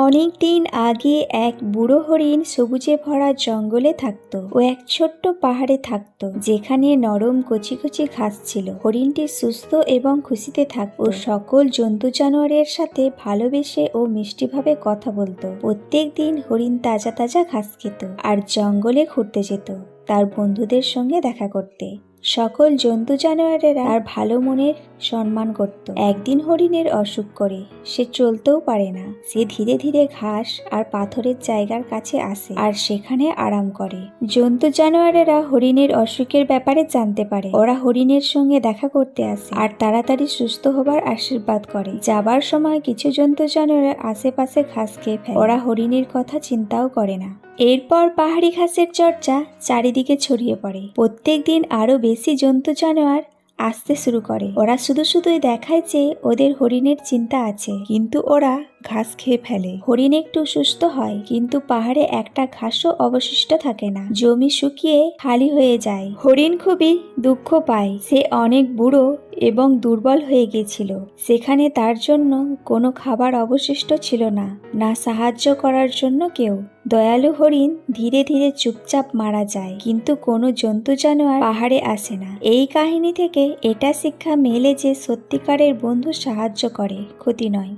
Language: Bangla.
অনেক দিন আগে এক বুড়ো হরিণ সবুজে ভরা জঙ্গলে থাকতো ও এক ছোট্ট পাহাড়ে থাকতো, যেখানে নরম কচি কচি ঘাস ছিল। হরিণটি সুস্থ এবং খুশিতে থাকতো। সকল জন্তু জানোয়ারের সাথে ভালোবেসে ও মিষ্টিভাবে কথা বলতো। প্রত্যেক দিন হরিণ তাজা তাজা ঘাস খেত আর জঙ্গলে ঘুরতে যেত, তার বন্ধুদের সঙ্গে দেখা করতে। সকল জন্তু জানোয়ারেরা তার ভালো মনের সম্মান করত। একদিন হরিণের অসুখ করে, সে চলতেও পারে না। সে ধীরে ধীরে ঘাস আর পাথরের জায়গার কাছে আসে আর সেখানে আরাম করে। জন্তু জানোয়ারেরা হরিণের অসুখের ব্যাপারে জানতে পারে। ওরা হরিণের সঙ্গে দেখা করতে আসে আর তাড়াতাড়ি সুস্থ হবার আশীর্বাদ করে। যাবার সময় কিছু জন্তু জানোয়ার আশেপাশে ঘাস খেয়ে ফেলে। ওরা হরিণের কথা চিন্তাও করে না। এরপর পাহাড়ি ঘাসের চর্চা চারিদিকে ছড়িয়ে পড়ে। প্রত্যেক দিন আরও বেশি জন্তু জানোয়ার আসতে শুরু করে। ওরা শুধু শুধুই দেখায় যে ওদের হরিণের চিন্তা আছে, কিন্তু ওরা ঘাস খেয়ে ফেলে। হরিণ একটু সুস্থ হয়, কিন্তু পাহাড়ে একটা ঘাসও অবশিষ্ট থাকে না। জমি শুকিয়ে খালি হয়ে যায়। হরিণ খুবই দুঃখ পায়। সে অনেক বুড়ো এবং দুর্বল হয়ে গিয়েছিল। সেখানে তার জন্য কোনো খাবার অবশিষ্ট ছিল না। না সাহায্য করার জন্য কেউ। দয়ালু হরিণ ধীরে ধীরে চুপচাপ মারা যায়। কিন্তু কোনো জন্তু জানোয়ার পাহাড়ে আসে না। এই কাহিনী থেকে এটা শিক্ষা মেলে যে সত্যিকারের বন্ধু সাহায্য করে, ক্ষতি নয়।